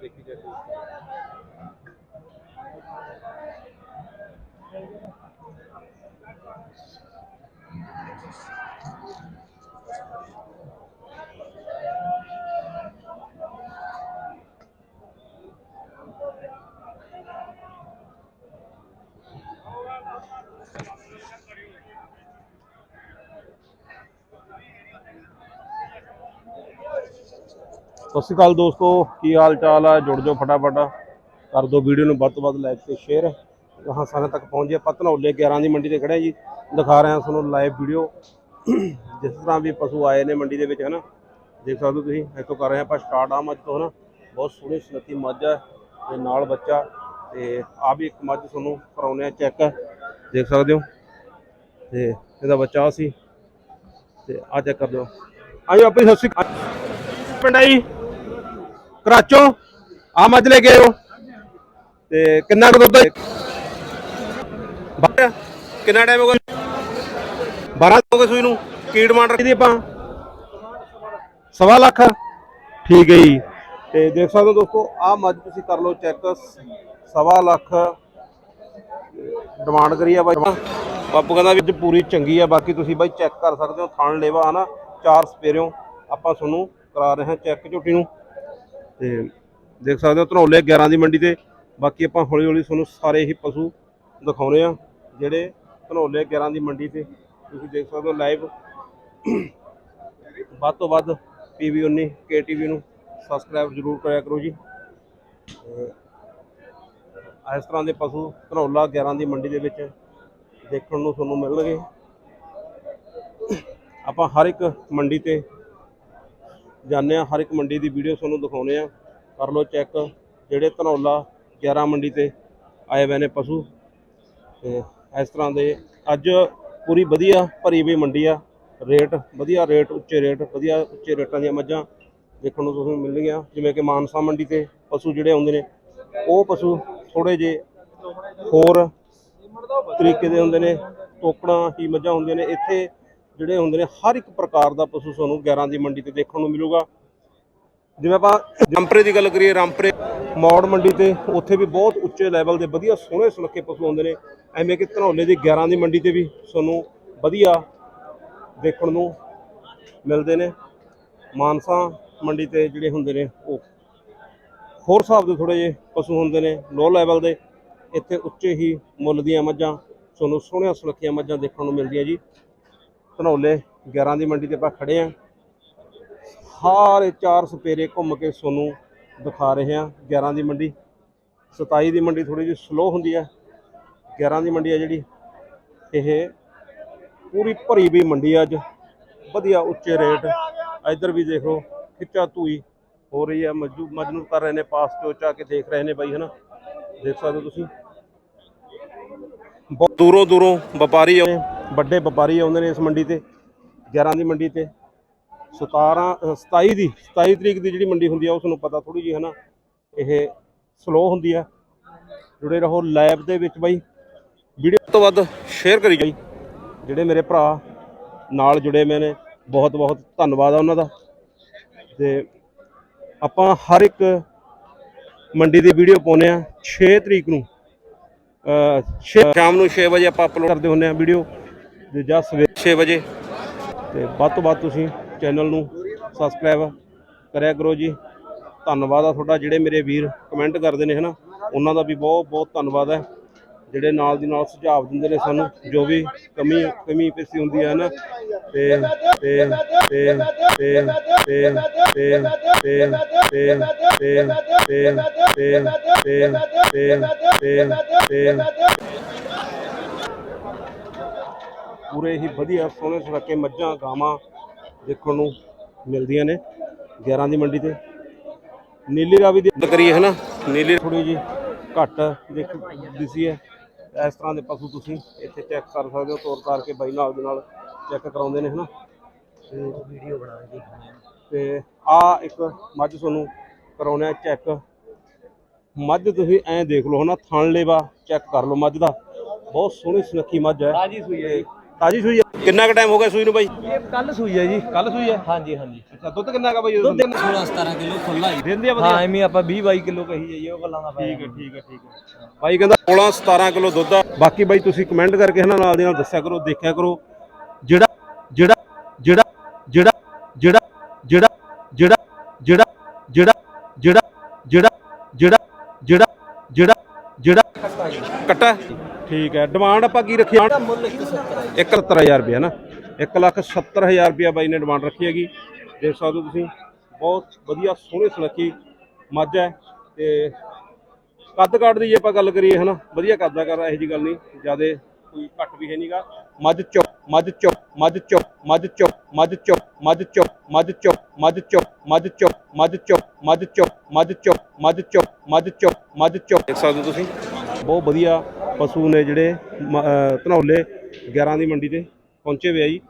ਦੇਖੀ ਜਾ ਸਤਿ ਸ਼੍ਰੀ ਅਕਾਲ ਦੋਸਤੋ, ਕੀ ਹਾਲ ਚਾਲ ਆ? ਜੁੜ ਜਾਓ ਫਟਾਫਟ। ਕਰ ਦਿਓ ਵੀਡੀਓ ਨੂੰ ਵੱਧ ਤੋਂ ਵੱਧ ਲਾਈਕ ਤੇ ਸ਼ੇਅਰ ਹਾਂ, ਸਾਰੇ ਤੱਕ ਪਹੁੰਚ ਜੇ ਪਤਨੌਲੇ 11 ਦੀ ਮੰਡੀ ਤੇ ਖੜੇ ਜੀ। ਦਿਖਾ ਰਹੇ ਹਾਂ ਤੁਹਾਨੂੰ ਲਾਈਵ ਵੀਡੀਓ ਜਿਸ ਤਰ੍ਹਾਂ ਵੀ ਪਸ਼ੂ ਆਏ ਨੇ ਮੰਡੀ ਦੇ ਵਿੱਚ, ਹਨਾ? ਦੇਖ ਸਕਦੇ ਹੋ ਤੁਸੀਂ, ਇੱਥੋਂ ਕਰ ਰਹੇ ਹਾਂ ਆਪਾਂ ਸਟਾਰਟ ਆ ਮੱਝ ਤੋਂ, ਹਨਾ? ਬਹੁਤ ਸੋਹਣੀ ਸੁਨੱਖੀ ਮੱਝ ਹੈ ਤੇ ਨਾਲ ਬੱਚਾ। ਤੇ ਆ ਵੀ ਇੱਕ ਮੱਝ ਤੁਹਾਨੂੰ ਕਰਾਉਨੇ ਆ ਚੈੱਕ ਦੇਖ ਸਕਦੇ ਹੋ? ਤੇ ਇਹਦਾ ਬੱਚਾ ਆਹ ਸੀ। ਤੇ ਆ ਚੈੱਕ ਕਰ ਦਿਓ। ਆਇਓ ਆਪਣੀ ਸਤਿ ਸ਼੍ਰੀ ਅਕਾਲ। ਪਿੰਡ ਆਈ ਕਰਾਚੋ ਆ ਮੱਝ ਲੈ ਕੇ ਆਇਓ। ਤੇ ਕਿੰਨਾ ਕੁ ਦੁੱਧ ਹੈ? ਬਾਰਾਂ? ਕਿੰਨਾ ਟਾਈਮ ਹੋ ਗਿਆ? 12 ਹੋ ਗਏ ਸੂਈ ਨੂੰ। ਕੀ ਡਿਮਾਂਡ ਰੱਖੀ ਦੀ ਆਪਾਂ ਸਵਾ ਲੱਖ। ਠੀਕ ਹੈ ਜੀ। ਤੇ ਦੇਖ ਸਕਦੇ ਹੋ ਦੋਸਤੋ ਆ ਮੱਝ ਤੁਸੀਂ ਕਰ ਲਓ ਚੈੱਕ। ਸਵਾ ਲੱਖ। ਡਿਮਾਂਡ ਕਰੀ ਆ ਬਾਈ। ਬਾਪੂ ਕਹਿੰਦਾ ਵੀ ਅੱਜ ਪੂਰੀ ਚੰਗੀ ਆ ਬਾਕੀ ਤੁਸੀਂ ਬਾਈ ਚੈੱਕ ਕਰ ਸਕਦੇ ਹੋ। ਥਣ ਲੇਵਾ ਹਨਾ? ਚਾਰ ਸਪੇਰਿਓ ਆਪਾਂ ਤੁਹਾਨੂੰ ਕਰਾ ਰਹੇ ਹਾਂ ਚੈੱਕ ਝੋਟੀ ਨੂੰ। ਤੇ ਦੇਖ ਸਕਦੇ ਹੋ ਧਨੌਲੇ 11 ਦੀ ਮੰਡੀ ਤੇ। ਬਾਕੀ ਆਪਾਂ ਹੌਲੀ ਹੌਲੀ ਤੁਹਾਨੂੰ ਸਾਰੇ ਹੀ ਪਸ਼ੂ ਦਿਖਾਉਣੇ ਆ, ਜਿਹੜੇ ਧਨੌਲੇ 11 ਦੀ ਮੰਡੀ ਤੇ। ਤੁਸੀਂ ਦੇਖ ਸਕਦੇ ਹੋ ਲਾਈਵ ਵੱਧ ਤੋਂ ਵੱਧ ਪੀਵੀ 19 ਕੇਟੀਵੀ ਨੂੰ ਸਬਸਕ੍ਰਾਈਬ ਜ਼ਰੂਰ ਕਰਿਆ ਕਰੋ ਜੀ। ਤੇ ਇਸ ਤਰ੍ਹਾਂ ਦੇ ਪਸ਼ੂ ਧਨੌਲਾ 11 ਦੀ ਮੰਡੀ ਦੇ ਵਿੱਚ ਦੇਖਣ ਨੂੰ ਤੁਹਾਨੂੰ ਮਿਲਣਗੇ। ਆਪਾਂ ਹਰ ਇੱਕ ਮੰਡੀ ਤੇ ਜਾਂਦੇ ਆ ਹਰ ਇੱਕ ਮੰਡੀ ਦੀ ਵੀਡੀਓ ਤੁਹਾਨੂੰ ਦਿਖਾਉਨੇ ਆ ਕਰ ਲਓ ਚੈੱਕ ਜਿਹੜੇ ਧਨੌਲਾ 11 ਮੰਡੀ ਤੇ ਆਏ ਹੋਏ ਨੇ ਪਸ਼ੂ। ਤੇ ਇਸ ਤਰ੍ਹਾਂ ਦੇ ਅੱਜ ਪੂਰੀ ਵਧੀਆ ਭਰੀ ਹੋਈ ਮੰਡੀ ਆ। ਰੇਟ ਵਧੀਆ, ਰੇਟ ਉੱਚੇ ਰੇਟ, ਵਧੀਆ ਉੱਚੇ ਰੇਟਾਂ ਦੀਆਂ ਮੱਝਾਂ ਦੇਖਣ ਨੂੰ ਤੁਹਾਨੂੰ ਮਿਲਣਗੀਆਂ। ਜਿਵੇਂ ਕਿ ਮਾਨਸਾ ਮੰਡੀ ਤੇ ਪਸ਼ੂ ਜਿਹੜੇ ਆਉਂਦੇ ਨੇ, ਉਹ ਪਸ਼ੂ ਥੋੜੇ ਜੇ ਹੋਰ ਤਰੀਕੇ ਦੇ ਹੁੰਦੇ ਨੇ ਟੋਕੜਾਂ ਹੀ ਮੱਝਾਂ ਹੁੰਦੀਆਂ ਨੇ। ਇੱਥੇ ਜਿਹੜੇ ਹੁੰਦੇ ਨੇ, ਹਰ ਇੱਕ ਪ੍ਰਕਾਰ ਦਾ ਪਸ਼ੂ ਤੁਹਾਨੂੰ 11 ਦੀ ਮੰਡੀ ਤੇ ਦੇਖਣ ਨੂੰ ਮਿਲੂਗਾ। ਜਿਵੇਂ ਆਪਾਂ ਰਾਮਪਰੇ ਦੀ ਗੱਲ ਕਰੀਏ, ਰਾਮਪਰੇ ਮੌੜ ਮੰਡੀ ਤੇ ਉੱਥੇ ਵੀ ਬਹੁਤ ਉੱਚੇ ਲੈਵਲ ਦੇ ਵਧੀਆ ਸੋਹਣੇ ਸੁਨੱਖੇ ਪਸ਼ੂ ਆਉਂਦੇ ਨੇ। ਐਵੇਂ ਕਿ ਧਨੌਲੇ ਦੀ 11 ਦੀ ਮੰਡੀ ਤੇ ਵੀ ਤੁਹਾਨੂੰ ਵਧੀਆ ਦੇਖਣ ਨੂੰ ਮਿਲਦੇ ਨੇ। ਮਾਨਸਾ ਮੰਡੀ ਤੇ ਜਿਹੜੇ ਹੁੰਦੇ ਨੇ, ਉਹ ਹੋਰ ਹਿਸਾਬ ਦੇ ਥੋੜੇ ਜਿਹੇ ਪਸ਼ੂ ਹੁੰਦੇ ਨੇ ਲੋ ਲੈਵਲ ਦੇ। ਇੱਥੇ ਉੱਚੇ ਹੀ ਮੁੱਲ ਦੀਆਂ ਮੱਝਾਂ, ਤੁਹਾਨੂੰ ਸੋਹਣੀਆਂ ਸੁਨੱਖੀਆਂ ਮੱਝਾਂ ਦੇਖਣ ਨੂੰ ਮਿਲਦੀਆਂ ਜੀ। ਧਨੌਲੇ 11 ਦੀ ਮੰਡੀ ਤੇ ਆਪਾਂ ਖੜੇ ਆਂ। ਸਾਰੇ ਚਾਰ ਸਪੇਰੇ ਘੁੰਮ ਕੇ ਸੋਨੂੰ ਦਿਖਾ ਰਹੇ ਹਾਂ 11 ਦੀ ਮੰਡੀ। 27 ਦੀ ਮੰਡੀ ਥੋੜੀ ਜਿਹੀ ਸਲੋ ਹੁੰਦੀ ਹੈ 11 ਦੀ ਮੰਡੀ ਆ ਜਿਹੜੀ, ਇਹ ਪੂਰੀ ਭਰੀ ਵੀ ਮੰਡੀ ਅੱਜ। ਵਧੀਆ ਉੱਚੇ ਰੇਟ। ਇੱਧਰ ਵੀ ਦੇਖੋ, ਖਿੱਚਾ ਧੂਈ ਹੋ ਰਹੀ ਹੈ ਮਜੂ ਮਜਨੂ ਕਰ ਰਹੇ ਨੇ, ਪਾਸ ਚੋਚਾ ਕੇ ਦੇਖ ਰਹੇ ਨੇ ਬਾਈ, ਹਨਾ? ਦੇਖ ਸਕਦੇ ਹੋ ਤੁਸੀਂ? ਬਹੁਤ ਦੂਰੋਂ ਦੂਰੋਂ ਵਪਾਰੀ ਆਉਂਦੇ ਵੱਡੇ ਵਪਾਰੀ ਆਉਂਦੇ ਨੇ ਇਸ ਮੰਡੀ ਤੇ 11 ਦੀ ਮੰਡੀ ਤੇ। 17 ਅ, 27 ਦੀ 27 ਤਰੀਕ ਦੀ ਜਿਹੜੀ ਮੰਡੀ ਹੁੰਦੀ ਆ ਉਸ ਨੂੰ ਪਤਾ ਥੋੜੀ ਜੀ ਹਨਾ? ਇਹ ਸਲੋ ਹੁੰਦੀ ਆ। ਜੁੜੇ ਰਹੋ ਲਾਈਵ ਦੇ ਵਿੱਚ ਬਾਈ। ਵੀਡੀਓ ਤੋਂ ਵੱਧ ਸ਼ੇਅਰ ਕਰੀ ਜਾਈ ਜਿਹੜੇ ਮੇਰੇ ਭਰਾ ਨਾਲ ਜੁੜੇ ਹੋਏ ਨੇ ਬਹੁਤ ਬਹੁਤ ਧੰਨਵਾਦ ਆ ਉਹਨਾਂ ਦਾ। ਤੇ ਆਪਾਂ ਹਰ ਇੱਕ ਮੰਡੀ ਦੀ ਵੀਡੀਓ ਪਾਉਨੇ ਆ 6 ਤਰੀਕ ਨੂੰ। ਛੇ- ਸ਼ਾਮ ਨੂੰ 6 ਵਜੇ ਆਪਾਂ ਅਪਲੋਡ ਕਰਦੇ ਹੁੰਦੇ ਆ ਵੀਡੀਓ। ਤੇ ਜਾਂ ਸਵੇਰੇ 6 ਵਜੇ ਤੇ ਵੱਧ ਤੋਂ ਵੱਧ ਤੁਸੀਂ ਚੈਨਲ ਨੂੰ ਸਬਸਕ੍ਰਾਈਬ ਕਰਿਆ ਕਰੋ ਜੀ ਧੰਨਵਾਦ ਆ ਤੁਹਾਡਾ ਜਿਹੜੇ ਮੇਰੇ ਵੀਰ ਕਮੈਂਟ ਕਰਦੇ ਨੇ ਹਨਾ ਉਹਨਾਂ ਦਾ ਵੀ ਬਹੁਤ ਬਹੁਤ ਧੰਨਵਾਦ ਹੈ ਜਿਹੜੇ ਨਾਲ ਦੀ ਨਾਲ ਸੁਝਾਅ ਦਿੰਦੇ ਨੇ ਸਾਨੂੰ ਜੋ ਵੀ ਕਮੀ ਕਮੀ ਪੇਸੀ ਹੁੰਦੀ ਹੈ ਨਾ ਤੇ ਤੇ ਤੇ ਤੇ ਤੇ ਤੇ ਤੇ ਤੇ ਤੇ ਤੇ ਤੇ ਤੇ ਤੇ ਤੇ ਪੂਰੇ ਹੀ ਵਧੀਆ ਸੋਹਣੇ ਸੁਨੱਖੇ ਮੱਝਾਂ ਗਾਵਾਂ ਦੇਖਣ ਨੂੰ ਮਿਲਦੀਆਂ ਨੇ 11 ਦੀ ਮੰਡੀ ਤੇ। ਨੀਲੀ ਰਾਵੀ ਦੀ ਗੱਲ ਕਰੀਏ ਹਨਾ? ਨੀਲੀ ਥੋੜੀ ਜੀ ਘੱਟ ਦੇਖ ਦਿਸੀ ਹੈ। ਇਸ ਤਰ੍ਹਾਂ ਦੇ ਪਸ਼ੂ ਤੁਸੀਂ ਇੱਥੇ ਚੈੱਕ ਕਰ ਸਕਦੇ ਹੋ ਤੋਰ ਤਾਰ ਕੇ ਬਾਈ ਨਾਲ ਦੇ ਨਾਲ ਚੈੱਕ ਕਰਾਉਂਦੇ ਨੇ ਹਨਾ? ਤੇ ਵੀਡੀਓ ਬਣਾ ਕੇ ਤੇ ਆ ਇੱਕ ਮੱਝ ਤੁਹਾਨੂੰ ਕਰਾਉਣੇ ਚੈੱਕ ਮੱਝ ਤੁਸੀਂ ਐਂ ਦੇਖ ਲਓ ਹਨਾ? ਥਣ ਲੇਵਾ ਚੈੱਕ ਕਰ ਲਓ ਮੱਝ ਦਾ। ਬਹੁਤ ਸੋਹਣੀ ਸੁਨੱਖੀ ਮੱਝ ਹੈ। ਤਾਜੀ ਸੂਈ ਹੈ ਤਾਜੀ ਸੂਈ ਹੈ ਕਿੰਨਾ ਕੁ ਟਾਈਮ ਹੋ ਗਿਆ ਸੂਈ ਨੂੰ ਬਾਈ ਇਹ ਕੱਲ ਸੂਈ ਹੈ ਜੀ ਕੱਲ ਸੂਈ ਹੈ ਹਾਂਜੀ ਹਾਂਜੀ ਅੱਛਾ ਦੁੱਧ ਕਿੰਨਾ ਕਾ ਬਾਈ ਦੁੱਧ 16 17 ਕਿਲੋ ਖੁੱਲਾ ਹੀ ਦਿੰਦੀ ਆ ਹਾਂ ਵਧੀਆ ਐਵੇਂ ਆਪਾਂ 20 22 ਕਿਲੋ ਕਹੀ ਜਾਈਏ ਉਹ ਗੱਲਾਂ ਦਾ ਠੀਕ ਹੈ ਠੀਕ ਹੈ ਠੀਕ ਹੈ ਬਾਈ ਕਹਿੰਦਾ 16 17 ਕਿਲੋ ਦੁੱਧ ਆ ਬਾਕੀ ਬਾਈ ਤੁਸੀਂ ਕਮੈਂਟ ਕਰਕੇ ਹਨਾ ਨਾਲ ਦੀ ਨਾਲ ਦੱਸਿਆ ਕਰੋ ਦੇਖਿਆ ਕਰੋ ਜਿਹੜਾ ਜਿਹੜਾ ਜਿਹੜਾ ਜਿਹੜਾ ਜਿਹੜਾ ਜਿਹੜਾ ਜਿਹੜਾ ਜਿਹੜਾ ਜਿਹੜਾ ਜਿਹੜਾ ਜਿਹੜਾ ਜਿਹੜਾ ਜਿਹੜਾ ਜਿਹੜਾ ਜਿਹੜਾ ਕੱਟਾ ਠੀਕ ਹੈ ਡਿਮਾਂਡ ਆਪਾਂ ਕੀ ਰੱਖੀ ਆ ਮੁੱਲ 170 71000 ਰੁਪਏ ਨਾ 170000 ਰੁਪਏ ਬਾਈ ਨੇ ਡਿਮਾਂਡ ਰੱਖੀ ਹੈਗੀ ਦੇਖ ਸਕਦੇ ਹੋ ਤੁਸੀਂ ਬਹੁਤ ਵਧੀਆ ਸੋਹਣੀ ਸੁਨੱਖੀ ਮੱਝ ਹੈ ਤੇ ਕੱਦ ਕਾਠ ਦੀ ਜੇ ਆਪਾਂ ਗੱਲ ਕਰੀਏ ਹਨਾ ਵਧੀਆ ਕੱਦਾ ਕਰ ਇਹੋ ਜੀ ਗੱਲ ਨਹੀਂ ਜਿਆਦੇ ਕੋਈ ਘੱਟ ਵੀ ਹੈ ਨਹੀਂਗਾ ਮੱਝ ਚੁੱਪ ਮੱਝ ਚੁੱਪ ਮੱਝ ਚੁੱਪ ਮੱਝ ਚੁੱਪ ਮੱਝ ਚੁੱਪ ਮੱਝ ਚੁੱਪ ਮੱਝ ਚੁੱਪ ਮੱਝ ਚੁੱਪ ਮੱਝ ਚੁੱਪ ਮੱਝ ਚੁੱਪ ਮੱਝ ਚੁੱਪ ਮੱਝ ਚੁੱਪ ਮੱਝ ਚੁੱਪ ਮੱਝ ਚੁੱਪ ਮੱਝ ਚੁੱਪ ਦੇਖ ਸਕਦੇ ਹੋ ਤੁਸੀਂ ਬਹੁਤ ਵਧੀਆ ਪਸ਼ੂ ਨੇ ਜਿਹੜੇ ਮ- ਧਨੌਲੇ 11 ਦੀ ਮੰਡੀ ਤੇ ਪਹੁੰਚੇ ਹੋਏ ਆ ਜੀ।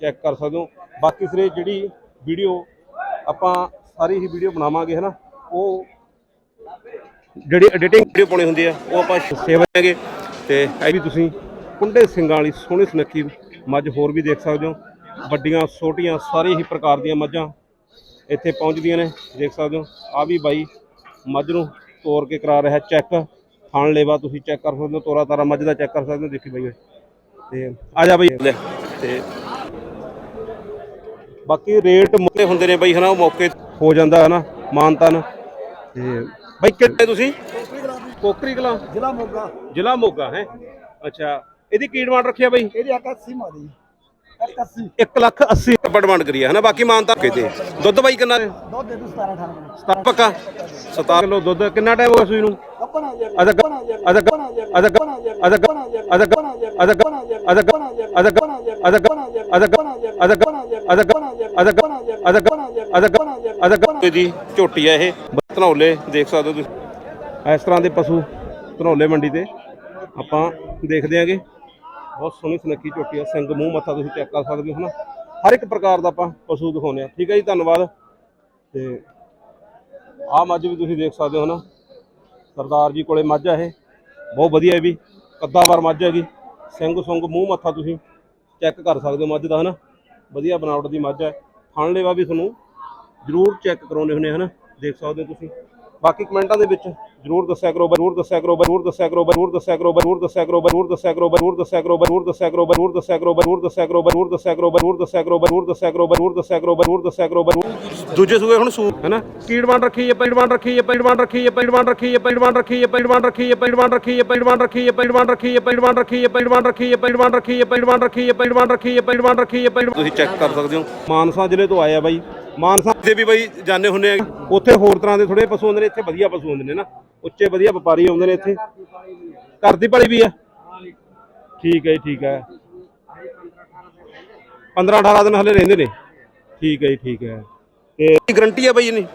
ਚੈੱਕ ਕਰ ਸਕਦੇ ਹੋ। ਬਾਕੀ ਸਿਰੇ ਜਿਹੜੀ ਵੀਡੀਓ ਆਪਾਂ ਸਾਰੀ ਹੀ ਵੀਡੀਓ ਬਣਾਵਾਂਗੇ, ਹਨਾ? ਉਹ ਜਿਹੜੀ ਐਡੀਟਿੰਗ ਵੀਡੀਓ ਪਾਉਣੀ ਹੁੰਦੀ ਆ, ਉਹ ਆਪਾਂ ਸੇਵ ਕਰਾਂਗੇ ਤੇ ਇਹ ਵੀ ਤੁਸੀਂ ਕੁੰਡੇ ਸਿੰਘਾਂ ਵਾਲੀ ਸੋਹਣੀ ਸੁਨੱਖੀ ਮੱਝ ਹੋਰ ਵੀ ਦੇਖ ਸਕਦੇ ਹੋ। ਵੱਡੀਆਂ, ਛੋਟੀਆਂ, ਸਾਰੇ ਹੀ ਪ੍ਰਕਾਰ ਦੀਆਂ ਮੱਝਾਂ ਇੱਥੇ ਪਹੁੰਚਦੀਆਂ ਨੇ, ਦੇਖ ਸਕਦੇ ਹੋ। ਆ ਵੀ ਬਾਈ ਮੱਝ ਨੂੰ ਤੋੜ ਕੇ ਕਰਾ ਰਿਹਾ ਚੈੱਕ। ਥਾਣ ਲੇਵਾ ਤੁਸੀਂ ਚੈੱਕ ਕਰ ਸਕਦੇ ਹੋ ਤੋਰਾ ਤਾਰਾ ਮੱਝ ਦਾ ਚੈੱਕ ਕਰ ਸਕਦੇ ਹੋ ਦੇਖੀ ਬਾਈ ਤੇ ਆ ਜਾ ਬਾਈ। ਤੇ ਬਾਕੀ ਰੇਟ ਮੁੱਕੇ ਹੁੰਦੇ ਨੇ ਬਾਈ ਹਨਾ ਉਹ ਮੌਕੇ ਹੋ ਜਾਂਦਾ ਹਨਾ ਮਾਨਤਨ। ਤੇ ਬਾਈ ਕਿੱਥੇ ਤੁਸੀਂ? ਕੋਕਰੀ ਕਲਾਂ। ਜ਼ਿਲ੍ਹਾ ਮੋਗਾ। ਜ਼ਿਲ੍ਹਾ ਮੋਗਾ ਹੈ। ਅੱਛਾ ਇਹਦੀ ਕੀ ਡਿਮਾਂਡ ਰੱਖਿਆ ਬਾਈ? ਇਹਦੀ 81 ਮਾਰੀ 81 1 ਲੱਖ 80 ਆਪਾਂ ਡਿਮਾਂਡ ਕਰੀ ਹੈ ਹਨਾ ਬਾਕੀ ਮਾਨਤਾ ਕਿਤੇ ਦੁੱਧ ਬਾਈ ਕਿੰਨਾ ਦੁੱਧ ਦੇ ਦੂ 17 18 ਕਿਲੋ ਸਤਾ ਪੱਕਾ 17 ਕਿਲੋ ਦੁੱਧ ਕਿੰਨਾ ਟਾਈਮ ਹੋ ਗਿਆ ਸੂਈ ਨੂੰ ਕੱਪਣਾ ਯਾਰ ਅਜਾ ਅਜਾ ਅਜਾ ਅਜਾ ਅਜਾ ਅਜਾ ਅਜਾ ਜੀ ਝੋਟੀ ਆ ਇਹ ਧਨੌਲੇ ਦੇਖ ਸਕਦੇ ਹੋ ਤੁਸੀਂ ਇਸ ਤਰ੍ਹਾਂ ਦੇ ਪਸ਼ੂ ਧਨੌਲੇ ਮੰਡੀ ਤੇ ਆਪਾਂ ਦੇਖਦੇ ਆਂਗੇ ਬਹੁਤ ਸੋਹਣੀ ਸੁਨੱਖੀ ਝੋਟੀ ਆ, ਸਿੰਘ ਮੂੰਹ ਮੱਥਾ ਤੁਸੀਂ ਚੈੱਕ ਕਰ ਸਕਦੇ ਹੋ, ਹਨਾ? ਹਰ ਇੱਕ ਪ੍ਰਕਾਰ ਦਾ ਆਪਾਂ ਪਸ਼ੂ ਦਿਖਾਉਂਦੇ ਆ ਠੀਕ ਹੈ ਜੀ, ਧੰਨਵਾਦ। ਤੇ ਆਹ ਮੱਝ ਵੀ ਤੁਸੀਂ ਦੇਖ ਸਕਦੇ ਹੋ ਨਾ ਸਰਦਾਰ ਜੀ ਕੋਲੇ ਮੱਝ ਆ ਇਹ। ਬਹੁਤ ਵਧੀਆ ਇਹ ਵੀ ਕੱਦਾਵਾਰ ਮੱਝ ਹੈਗੀ। ਸਿੰਘ ਸੁੰਗ ਮੂੰਹ ਮੱਥਾ ਤੁਸੀਂ ਚੈੱਕ ਕਰ ਸਕਦੇ ਹੋ ਮੱਝ ਦਾ, ਹਨਾ? ਵਧੀਆ ਬਣਾਵਟ ਦੀ ਮੱਝ ਹੈ ਥਣ ਲੇਵਾ ਵੀ ਤੁਹਾਨੂੰ ਜ਼ਰੂਰ ਚੈੱਕ ਕਰਾਉਣੇ ਹੁੰਦੇ ਹਨਾ? ਦੇਖ ਸਕਦੇ ਹੋ ਤੁਸੀਂ। ਬਾਕੀ ਕਮੈਂਟਾਂ ਦੇ ਵਿੱਚ ਜ਼ਰੂਰ ਦੱਸਿਆ ਕਰੋ ਜ਼ਰੂਰ ਦੱਸਿਆ ਕਰੋ ਜ਼ਰੂਰ ਦੱਸਿਆ ਕਰੋ ਜ਼ਰੂਰ ਦੱਸਿਆ ਕਰੋ ਜ਼ਰੂਰ ਦੱਸਿਆ ਕਰੋ ਜ਼ਰੂਰ ਦੱਸਿਆ ਕਰੋ ਜ਼ਰੂਰ ਦੱਸਿਆ ਕਰੋ ਜ਼ਰੂਰ ਦੱਸਿਆ ਕਰੋ ਜ਼ਰੂਰ ਦੱਸਿਆ ਕਰੋ ਜ਼ਰੂਰ ਦੱਸਿਆ ਕਰੋ ਜ਼ਰੂਰ ਦੱਸਿਆ ਕਰੋ ਜ਼ਰੂਰ ਦੱਸਿਆ ਕਰੋ ਜ਼ਰੂਰ ਦੱਸਿਆ ਕਰੋ ਜ਼ਰੂਰ ਦੱਸਿਆ ਕਰੋ ਜ਼ਰੂਰ ਦੱਸਿਆ ਕਰੋ ਜ਼ਰੂਰ ਦੂਜੇ ਸੂਏ ਹੁਣ ਸੂ ਹੈਨਾ ਕੀ ਡਿਮਾਂਡ ਰੱਖੀ ਹੈ ਡਿਮਾਂਡ ਰੱਖੀ ਹੈ ਡਿਮਾਂਡ ਰੱਖੀ ਹੈ ਡਿਮਾਂਡ ਰੱਖੀ ਹੈ ਡਿਮਾਂਡ ਰੱਖੀ ਹੈ ਡਿਮਾਂਡ ਰੱਖੀ ਹੈ ਡਿਮਾਂਡ ਰੱਖੀ ਹੈ ਡਿਮਾਂਡ ਰੱਖੀ ਹੈ ਡਿਮਾਂਡ ਰੱਖੀ ਹੈ ਡਿਮਾਂਡ ਰੱਖੀ ਹੈ ਡਿਮਾਂਡ ਰੱਖੀ ਹੈ ਡਿਮਾਂਡ ਰੱਖੀ ਹੈ ਡਿਮਾਂਡ ਰੱਖੀ ਹੈ ਡਿਮਾਂਡ ਰੱਖੀ ਹੈ ਡਿਮਾਂਡ ਰੱਖੀ ਹੈ ਤੁਸੀਂ ਚੈੱਕ ਕਰ ਸਕਦੇ ਹੋ ਮਾਨਸਾ ਜ਼ਿਲ੍ਹੇ ਤੋਂ ਆਏ ਆ ਬਾਈ ਮਾਨਸਾ ਦੇ ਵੀ ਬਾਈ ਜਾਣੇ ਹੁੰਦੇ ਆ। ਉੱਥੇ ਹੋਰ ਤਰ੍ਹਾਂ ਦੇ ਥੋੜੇ ਪਸ਼ੂ ਹੁੰਦੇ ਨੇ ਇੱਥੇ ਵਧੀਆ ਪਸ਼ੂ ਹੁੰਦੇ ਨੇ ਨਾ। ਉੱਚੇ ਵਧੀਆ ਵਪਾਰੀ ਆਉਂਦੇ ਨੇ ਇੱਥੇ। ਘਰ ਦੀ ਭਲੀ ਵੀ ਆ। ਠੀਕ ਹੈ ਜੀ ਠੀਕ ਹੈ। 15 18 ਦਿਨ ਹਲੇ ਰਹਿੰਦੇ ਨੇ। ਠੀਕ ਹੈ ਜੀ ਠੀਕ ਹੈ। ਤੇ ਗਰੰਟੀ ਹੈ ਬਾਈ ਇਹਨੀ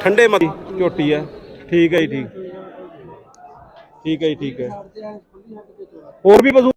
ਠੰਡੇ ਮਤੀ ਝੋਟੀ ਹੈ ਠੀਕ ਹੈ ਜੀ ਠੀਕ। ਠੀਕ ਹੈ ਜੀ ਠੀਕ ਹੈ ਹੋਰ ਵੀ ਪਸ਼ੂ